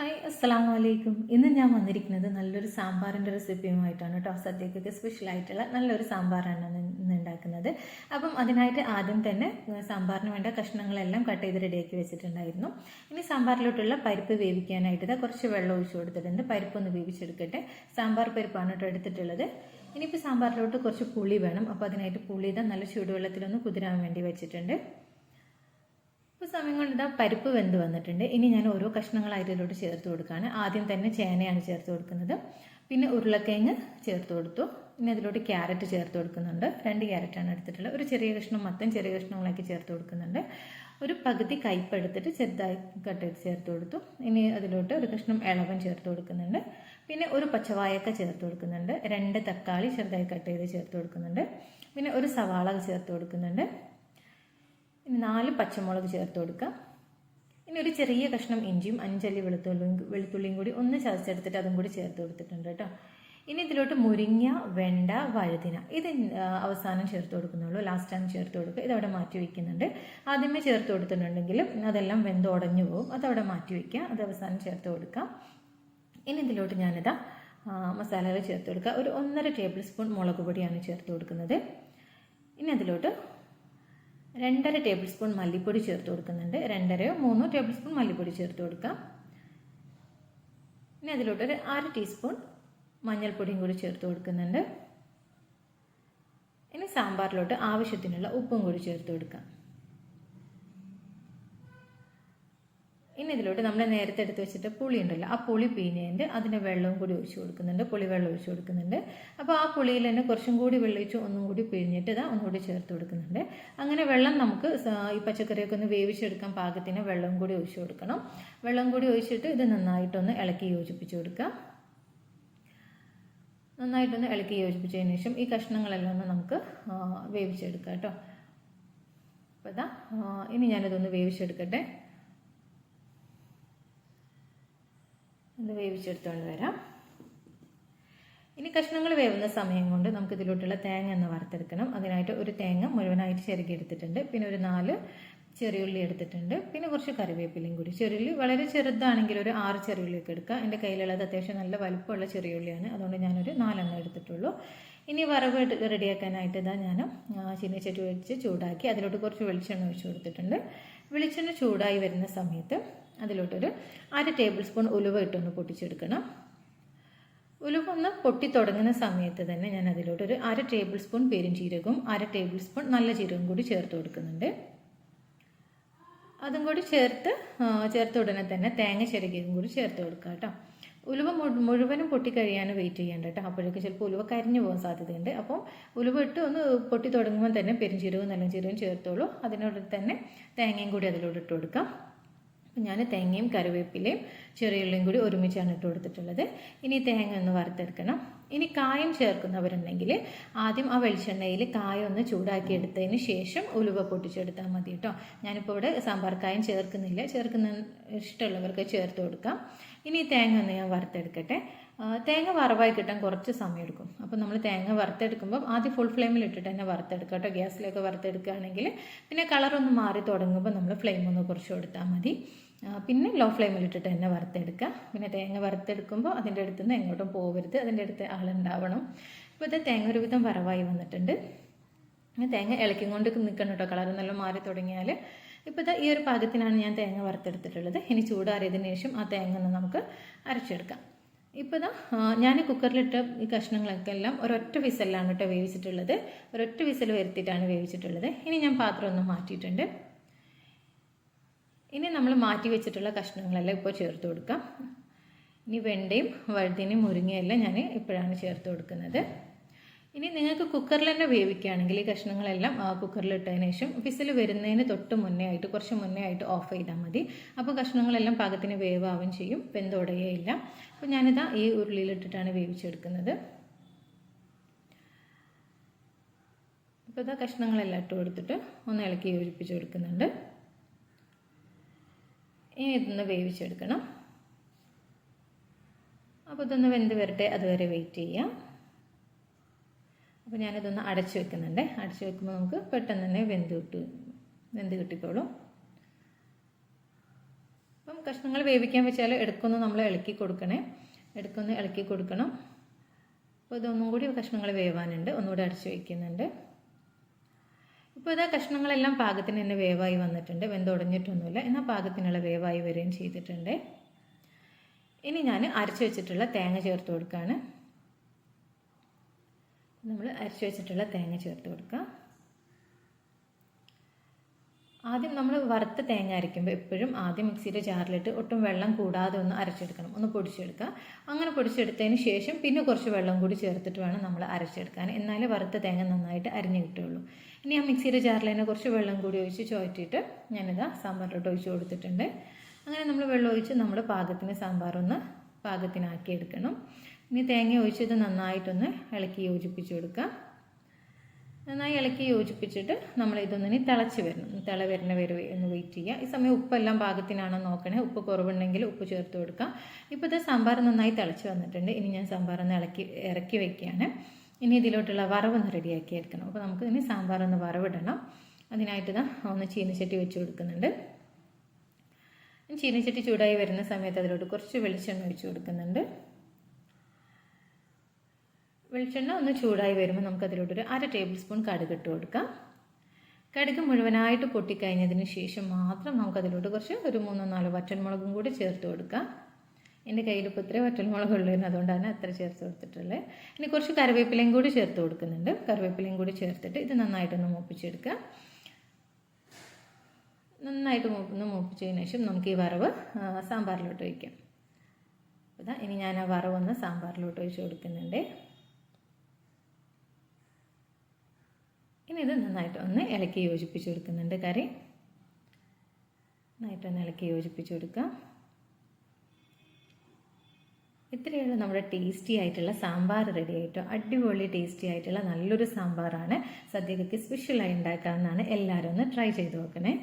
Hi അസ്സാം വലൈക്കും ഇന്ന് ഞാൻ വന്നിരിക്കുന്നത് നല്ലൊരു സാമ്പാറിന്റെ റെസിപ്പിയുമായിട്ടാണ് കേട്ടോ. സദ്യക്കൊക്കെ സ്പെഷ്യലായിട്ടുള്ള നല്ലൊരു സാമ്പാറാണ് ഇന്ന് ഉണ്ടാക്കുന്നത് അപ്പം അതിനായിട്ട് ആദ്യം തന്നെ സാമ്പാറിന് വേണ്ട കഷ്ണങ്ങളെല്ലാം കട്ട് ചെയ്ത് റെഡിയാക്കി വെച്ചിട്ടുണ്ടായിരുന്നു. ഇനി സാമ്പാറിലോട്ടുള്ള പരിപ്പ് വേവിക്കാനായിട്ട് കുറച്ച് വെള്ളം ഒഴിച്ചു കൊടുത്തിട്ടുണ്ട്. പരിപ്പൊന്ന് വേവിച്ചെടുക്കട്ടെ. സാമ്പാർ പരിപ്പാണ് കേട്ടോ എടുത്തിട്ടുള്ളത്. ഇനിയിപ്പോൾ സാമ്പാറിലോട്ട് കുറച്ച് പുളി വേണം. അപ്പോൾ അതിനായിട്ട് പുളി ഇതാ നല്ല ചൂടുവെള്ളത്തിലൊന്ന് കുതിരാൻ വേണ്ടി വെച്ചിട്ടുണ്ട്. സമയം കൊണ്ട് ഇതാ പരിപ്പ് വെന്ത് വന്നിട്ടുണ്ട്. ഇനി ഞാൻ ഓരോ കഷ്ണങ്ങൾ ഇതിലോട്ട് ചേർത്ത് കൊടുക്കുകയാണ്. ആദ്യം തന്നെ ചേനയാണ് ചേർത്ത് കൊടുക്കുന്നത്. പിന്നെ ഉരുളക്കിഴങ്ങ് ചേർത്ത് കൊടുത്തു. പിന്നെ അതിലോട്ട് ക്യാരറ്റ് ചേർത്ത് കൊടുക്കുന്നുണ്ട്. രണ്ട് ക്യാരറ്റാണ് എടുത്തിട്ടുള്ളത്. ഒരു ചെറിയ കഷ്ണം മത്തം ചെറിയ കഷ്ണങ്ങളാക്കി ചേർത്ത് കൊടുക്കുന്നുണ്ട്. ഒരു പകുതി കയ്പ് എടുത്തിട്ട് ചെറുതായി കട്ട് ചേർത്ത് കൊടുത്തു. ഇനി അതിലോട്ട് ഒരു കഷ്ണം ഇളവൻ ചേർത്ത് കൊടുക്കുന്നുണ്ട്. പിന്നെ ഒരു പച്ചവായക്ക ചേർത്ത് കൊടുക്കുന്നുണ്ട്. രണ്ട് തക്കാളി ചെറുതായി കട്ട് ചെയ്ത് ചേർത്ത് കൊടുക്കുന്നുണ്ട്. പിന്നെ ഒരു സവാള ചേർത്ത് കൊടുക്കുന്നുണ്ട്. നാല് പച്ചമുളക് ചേർത്ത് കൊടുക്കുക ഇനി ഒരു ചെറിയ കഷ്ണം ഇഞ്ചിയും അഞ്ചല്ലി വെളുത്തുള്ളിയും വെളുത്തുള്ളിയും കൂടി ഒന്ന് ചതച്ചെടുത്തിട്ട് അതും കൂടി ചേർത്ത് കൊടുത്തിട്ടുണ്ട് കേട്ടോ. ഇനി ഇതിലോട്ട് മുരിങ്ങ വെണ്ട വഴുതിന ഇത് അവസാനം ചേർത്ത് കൊടുക്കുന്നുള്ളൂ. ലാസ്റ്റ് ടൈം ചേർത്ത് കൊടുക്കുക. ഇതവിടെ മാറ്റി വയ്ക്കുന്നുണ്ട് ആദ്യമേ ചേർത്ത് കൊടുത്തിട്ടുണ്ടെങ്കിലും അതെല്ലാം വെന്ത് ഉടഞ്ഞു പോകും. അതവിടെ മാറ്റി വയ്ക്കുക അത് അവസാനം ചേർത്ത് കൊടുക്കാം. ഇനി ഇതിലോട്ട് ഞാനിതാ മസാലകൾ ചേർത്ത് കൊടുക്കുക ഒരു ഒന്നര ടേബിൾ സ്പൂൺ മുളക് പൊടിയാണ് ചേർത്ത് കൊടുക്കുന്നത്. ഇനി അതിലോട്ട് രണ്ടര ടേബിൾ സ്പൂൺ മല്ലിപ്പൊടി ചേർത്ത് കൊടുക്കുന്നുണ്ട്. രണ്ടരയോ മൂന്നോ ടേബിൾ സ്പൂൺ മല്ലിപ്പൊടി ചേർത്ത് കൊടുക്കാം. ഇനി അതിലോട്ട് ഒരു അര ടീസ്പൂൺ മഞ്ഞൾപ്പൊടിയും കൂടി ചേർത്ത് കൊടുക്കുന്നുണ്ട്. ഇനി സാമ്പാറിലോട്ട് ആവശ്യത്തിനുള്ള ഉപ്പും കൂടി ചേർത്ത് കൊടുക്കാം. ഇനി ഇതിലോട്ട് നമ്മൾ നേരത്തെ എടുത്ത് വെച്ചിട്ട് പുളി ഉണ്ടല്ലോ ആ പുളി പിഴിഞ്ഞതിന്റെ അതിന്റെ വെള്ളവും കൂടി ഒഴിച്ചു കൊടുക്കുന്നുണ്ട് പുളി വെള്ളം ഒഴിച്ചു കൊടുക്കുന്നുണ്ട്. അപ്പോൾ ആ പുളിയിൽ തന്നെ കുറച്ചും കൂടി വെള്ളിച്ച് ഒന്നും കൂടി പിഴിഞ്ഞിട്ട് ഇതാ ഒന്നുകൂടി ചേർത്ത് കൊടുക്കുന്നുണ്ട്. അങ്ങനെ വെള്ളം നമുക്ക് ഈ പച്ചക്കറിയൊക്കെ ഒന്ന് വേവിച്ചെടുക്കാൻ പാകത്തിന് വെള്ളം കൂടി ഒഴിച്ചു കൊടുക്കണം. വെള്ളം കൂടി ഒഴിച്ചിട്ട് ഇത് നന്നായിട്ടൊന്ന് ഇളക്കി യോജിപ്പിച്ച് കൊടുക്കുക. നന്നായിട്ടൊന്ന് ഇളക്കി യോജിപ്പിച്ചതിന് ശേഷം ഈ കഷ്ണങ്ങളെല്ലാം ഒന്ന് നമുക്ക് വേവിച്ചെടുക്കാം കേട്ടോ. അപ്പോൾ ഇതാ ഇനി ഞാനിതൊന്ന് വേവിച്ചെടുക്കട്ടെ. ഇത് വേവിച്ചെടുത്തുകൊണ്ട് വരാം. ഇനി കഷ്ണങ്ങൾ വേവുന്ന സമയം കൊണ്ട് നമുക്ക് ഇതിലോട്ടുള്ള തേങ്ങ ഒന്ന് വറുത്തെടുക്കണം. അതിനായിട്ട് ഒരു തേങ്ങ മുഴുവനായിട്ട് ചിരകി എടുത്തിട്ടുണ്ട് പിന്നെ ഒരു നാല് ചെറിയുള്ളി എടുത്തിട്ടുണ്ട്. പിന്നെ കുറച്ച് കറിവേപ്പിലയും കൂടി. ചെറിയുള്ളി വളരെ ചെറുതാണെങ്കിൽ ഒരു ആറ് ചെറിയുള്ളിയൊക്കെ എടുക്കുക എന്റെ കയ്യിലുള്ളത് അത്യാവശ്യം നല്ല വലുപ്പമുള്ള ചെറിയുള്ളിയാണ് അതുകൊണ്ട് ഞാനൊരു നാലെണ്ണം എടുത്തിട്ടുള്ളൂ. ഇനി വറവ് റെഡിയാക്കാനായിട്ട് ഇതാ ഞാൻ ചീനച്ചട്ടി വെച്ച് ചൂടാക്കി അതിലോട്ട് കുറച്ച് വെളിച്ചെണ്ണ ഒഴിച്ച് കൊടുത്തിട്ടുണ്ട്. വെളിച്ചെണ്ണ ചൂടായി വരുന്ന സമയത്ത് അതിലോട്ടൊരു അര ടേബിൾ സ്പൂൺ ഉലുവ ഇട്ടൊന്ന് പൊട്ടിച്ചെടുക്കണം. ഉലുവ ഒന്ന് പൊട്ടി തുടങ്ങുന്ന സമയത്ത് തന്നെ ഞാൻ അതിലോട്ടൊരു അര ടേബിൾ സ്പൂൺ പെരുംജീരകവും അര ടേബിൾ സ്പൂൺ നല്ല ജീരകവും കൂടി ചേർത്ത് കൊടുക്കുന്നുണ്ട്. അതും കൂടി ചേർത്ത് ചേർത്ത് ഉടനെ തന്നെ തേങ്ങ ചിരകിയും കൂടി ചേർത്ത് കൊടുക്കുക കേട്ടോ. ഉലുവ മുഴുവനും പൊട്ടിക്കഴിയാൻ വെയിറ്റ് ചെയ്യേണ്ട കേട്ടോ. അപ്പോഴേക്കും ചിലപ്പോൾ ഉലുവ കരിഞ്ഞു പോകാൻ സാധ്യതയുണ്ട്. അപ്പോൾ ഉലുവ ഇട്ട് ഒന്ന് പൊട്ടി തുടങ്ങുമ്പോൾ തന്നെ പെരുംജീരകവും നല്ല ജീരകവും ചേർത്തോളൂ. അതിനോട് തന്നെ തേങ്ങയും കൂടി അതിലോട്ട് ഇട്ട് കൊടുക്കാം. അപ്പം ഞാൻ തേങ്ങയും കറിവേപ്പിലയും ചെറിയുള്ളിയും കൂടി ഒരുമിച്ചാണ് ഇട്ട് കൊടുത്തിട്ടുള്ളത്. ഇനി തേങ്ങ ഒന്ന് വറുത്തെടുക്കണം. ഇനി കായം ചേർക്കുന്നവരുണ്ടെങ്കിൽ ആദ്യം ആ വെളിച്ചെണ്ണയിൽ കായം ഒന്ന് ചൂടാക്കി എടുത്തതിന് ശേഷം ഉലുവ പൊട്ടിച്ചെടുത്താൽ മതി കേട്ടോ. ഞാനിപ്പോൾ ഇവിടെ സാമ്പാർ കായം ചേർക്കുന്നില്ല. ചേർക്കുന്ന ഇഷ്ടമുള്ളവർക്ക് ചേർത്ത് കൊടുക്കാം. ഇനി തേങ്ങ ഒന്ന് ഞാൻ വറുത്തെടുക്കട്ടെ. തേങ്ങ വറവായി കിട്ടാൻ കുറച്ച് സമയം എടുക്കും അപ്പോൾ നമ്മൾ തേങ്ങ വറുത്തെടുക്കുമ്പോൾ ആദ്യം ഫുൾ ഫ്ലെയിമിൽ ഇട്ടിട്ട് തന്നെ വറുത്തെടുക്കുക കേട്ടോ. ഗ്യാസിലൊക്കെ വറുത്തെടുക്കുകയാണെങ്കിൽ പിന്നെ കളറൊന്ന് മാറി തുടങ്ങുമ്പോൾ നമ്മൾ ഫ്ലെയിം ഒന്ന് കുറച്ച് കൊടുത്താൽ മതി. പിന്നെ ലോ ഫ്ലെയിമിൽ ഇട്ടിട്ട് തന്നെ വറുത്തെടുക്കുക. പിന്നെ തേങ്ങ വറുത്തെടുക്കുമ്പോൾ അതിന്റെ അടുത്ത് നിന്ന് എങ്ങോട്ടും പോകരുത് അതിന്റെ അടുത്ത് ആളുണ്ടാവണം. ഇപ്പോൾ ഇത് തേങ്ങ ഒരുവിധം വറവായി വന്നിട്ടുണ്ട്. തേങ്ങ ഇളക്കും കൊണ്ട് നിൽക്കണം കേട്ടോ കളർ നല്ല മാറി തുടങ്ങിയാൽ ഇപ്പോൾ ഇതാ ഈ ഒരു പാകത്തിനാണ് ഞാൻ തേങ്ങ വറുത്തെടുത്തിട്ടുള്ളത്. ഇനി ചൂടാറിയതിന് ശേഷം ആ തേങ്ങ ഒന്ന് നമുക്ക് അരച്ചെടുക്കാം. ഇപ്പോൾ ഇതാ ഞാൻ കുക്കറിലിട്ട ഈ കഷ്ണങ്ങളൊക്കെ എല്ലാം ഒരൊറ്റ വിസലിലാണ് കേട്ടോ വേവിച്ചിട്ടുള്ളത്. ഒരൊറ്റ വിസൽ വരുത്തിയിട്ടാണ് വേവിച്ചിട്ടുള്ളത്. ഇനി ഞാൻ പാത്രം ഒന്ന് മാറ്റിയിട്ടുണ്ട്. ഇനി നമ്മൾ മാറ്റി വെച്ചിട്ടുള്ള കഷ്ണങ്ങളെല്ലാം ഇപ്പോൾ ചേർത്ത് കൊടുക്കാം. ഇനി വെണ്ടയും വഴുതിനും മുരിങ്ങയെല്ലാം ഞാൻ ഇപ്പോഴാണ് ചേർത്ത് കൊടുക്കുന്നത്. ഇനി നിങ്ങൾക്ക് കുക്കറിൽ തന്നെ വേവിക്കുകയാണെങ്കിൽ ഈ കഷ്ണങ്ങളെല്ലാം ആ, കുക്കറിലിട്ടതിന് ശേഷം വിസിൽ വരുന്നതിന് തൊട്ട് മുന്നേ ആയിട്ട് കുറച്ച് മുന്നേ ആയിട്ട് ഓഫ് ചെയ്താൽ മതി. അപ്പോൾ കഷ്ണങ്ങളെല്ലാം പാകത്തിന് വേവാവും ചെയ്യും വെന്തുടയുകയില്ല. അപ്പോൾ ഞാനിതാ ഈ ഉരുളിയിലിട്ടിട്ടാണ് വേവിച്ചെടുക്കുന്നത്. അപ്പോൾ ഇതാ കഷ്ണങ്ങളെല്ലാം ഇട്ട് കൊടുത്തിട്ട് ഒന്ന് ഇളക്കി യോജിപ്പിച്ച് കൊടുക്കുന്നുണ്ട്. ഇനി ഇതൊന്ന് വേവിച്ചെടുക്കണം. അപ്പോൾ ഇതൊന്ന് വെന്ത് വരട്ടെ അതുവരെ വെയിറ്റ് ചെയ്യാം. അപ്പോൾ ഞാനിതൊന്ന് അടച്ചു വെക്കുന്നുണ്ട്. അടച്ചു വെക്കുമ്പോൾ നമുക്ക് പെട്ടെന്ന് തന്നെ വെന്ത് കിട്ടും വെന്ത് കിട്ടിക്കോളും. അപ്പം കഷ്ണങ്ങൾ വേവിക്കാൻ വെച്ചാൽ എടുക്കൊന്ന് നമ്മൾ ഇളക്കി കൊടുക്കണേ. എടുക്കൊന്ന് ഇളക്കി കൊടുക്കണം. അപ്പോൾ ഇതൊന്നും കൂടി കഷ്ണങ്ങൾ വേവാനുണ്ട്. ഒന്നുകൂടി അടച്ചു വയ്ക്കുന്നുണ്ട് ഇപ്പോൾ ഇതാ കഷ്ണങ്ങളെല്ലാം പാകത്തിന് തന്നെ വേവായി വന്നിട്ടുണ്ട്. വെന്തുടഞ്ഞിട്ടൊന്നുമില്ല. എന്നാൽ പാകത്തിനുള്ള വേവായി വരികയും ചെയ്തിട്ടുണ്ട്. ഇനി ഞാൻ അരച്ചു വെച്ചിട്ടുള്ള തേങ്ങ ചേർത്ത് കൊടുക്കുകയാണ്. നമ്മൾ അരച്ചു വെച്ചിട്ടുള്ള തേങ്ങ ചേർത്ത് കൊടുക്കുക ആദ്യം നമ്മൾ വറുത്ത തേങ്ങ അരയ്ക്കുമ്പോൾ എപ്പോഴും ആദ്യം മിക്സിയുടെ ജാറിലിട്ട് ഒട്ടും വെള്ളം കൂടാതെ ഒന്ന് അരച്ചെടുക്കണം. ഒന്ന് പൊടിച്ചെടുക്കുക. അങ്ങനെ പൊടിച്ചെടുത്തതിന് ശേഷം പിന്നെ കുറച്ച് വെള്ളം കൂടി ചേർത്തിട്ട് വേണം നമ്മൾ അരച്ചെടുക്കാൻ. എന്നാലേ വറുത്ത തേങ്ങ നന്നായിട്ട് അരിഞ്ഞു കിട്ടുള്ളൂ ഇനി ആ മിക്സിയുടെ ജാറിൽ തന്നെ കുറച്ച് വെള്ളം കൂടി ഒഴിച്ച് ചോറ്റിയിട്ട് ഞാനിതാ സാമ്പാറിലോട്ട് ഒഴിച്ച് കൊടുത്തിട്ടുണ്ട്. അങ്ങനെ നമ്മൾ വെള്ളം ഒഴിച്ച് നമ്മൾ പാകത്തിന് സാമ്പാറൊന്ന് പാകത്തിനാക്കി എടുക്കണം ഇനി തേങ്ങ ഒഴിച്ചത് നന്നായിട്ടൊന്ന് ഇളക്കി യോജിപ്പിച്ച് കൊടുക്കുക. നന്നായി ഇളക്കി യോജിപ്പിച്ചിട്ട് നമ്മൾ ഇതൊന്നിനി തിളച്ച് വരണം. തിള വരണ വരെ എന്ന് വെയിറ്റ് ചെയ്യുക. ഈ സമയം ഉപ്പെല്ലാം പാകത്തിനാണോ നോക്കണേ. ഉപ്പ് കുറവുണ്ടെങ്കിൽ ഉപ്പ് ചേർത്ത് കൊടുക്കുക. ഇപ്പോഴത്തെ സാമ്പാർ നന്നായി തിളച്ച് വന്നിട്ടുണ്ട്. ഇനി ഞാൻ സാമ്പാർ ഒന്ന് ഇളക്കി ഇറക്കി വയ്ക്കുകയാണ് ഇനി ഇതിലോട്ടുള്ള വറവൊന്ന് റെഡിയാക്കി എടുക്കണം. അപ്പോൾ നമുക്ക് ഇനി സാമ്പാർ ഒന്ന് വറവിടണം. അതിനായിട്ട് ഇതാ ഒന്ന് ചീനച്ചട്ടി വെച്ച് കൊടുക്കുന്നുണ്ട്. ചീനച്ചട്ടി ചൂടായി വരുന്ന സമയത്ത് അതിലോട്ട് കുറച്ച് വെളിച്ചെണ്ണ ഒഴിച്ച് കൊടുക്കുന്നുണ്ട്. വെളിച്ചെണ്ണ ഒന്ന് ചൂടായി വരുമ്പോൾ നമുക്ക് അതിലോട്ടൊരു അര ടേബിൾ സ്പൂൺ കടുക് ഇട്ട് കൊടുക്കാം. കടുക് മുഴുവനായിട്ട് പൊട്ടിക്കഴിഞ്ഞതിന് ശേഷം മാത്രം നമുക്ക് അതിലോട്ട് കുറച്ച് ഒരു മൂന്നോ നാലോ വറ്റൽമുളകും കൂടി ചേർത്ത് കൊടുക്കാം. എന്റെ കയ്യിൽ ഇപ്പോൾ ഇത്രയും വറ്റൽമുളക് ഉള്ളതിന് അതുകൊണ്ടാണ് അത്ര ചേർത്ത് കൊടുത്തിട്ടുള്ളത്. ഇനി കുറച്ച് കറിവേപ്പിലയും കൂടി ചേർത്ത് കൊടുക്കുന്നുണ്ട്. കറിവേപ്പിലയും കൂടി ചേർത്തിട്ട് ഇത് നന്നായിട്ടൊന്ന് മൂപ്പിച്ചെടുക്കുക നന്നായിട്ട് ഒന്ന് മൂപ്പിച്ചതിന് ശേഷം നമുക്ക് ഈ വറവ് സാമ്പാറിലോട്ട് വയ്ക്കാം ഇതാ ഇനി ഞാൻ ആ വറവ് ഒന്ന് സാമ്പാറിലോട്ട് ഒഴിച്ച് കൊടുക്കുന്നുണ്ട്. ഇനി ഇത് നന്നായിട്ട് ഒന്ന് ഇളക്കി യോജിപ്പിച്ച് കൊടുക്കുന്നുണ്ട് കറി. നന്നായിട്ടൊന്ന് ഇളക്കി യോജിപ്പിച്ച് കൊടുക്കാം. ഇത്രയുള്ള നമ്മുടെ ടേസ്റ്റി ആയിട്ടുള്ള സാമ്പാർ റെഡി ആയിട്ടോ. അടിപൊളി ടേസ്റ്റി ആയിട്ടുള്ള നല്ലൊരു സാമ്പാറാണ്. സദ്യക്ക് സ്പെഷ്യലായി ഉണ്ടാക്കാമെന്നാണ് എല്ലാവരും ഒന്ന് ട്രൈ ചെയ്ത് നോക്കണേ.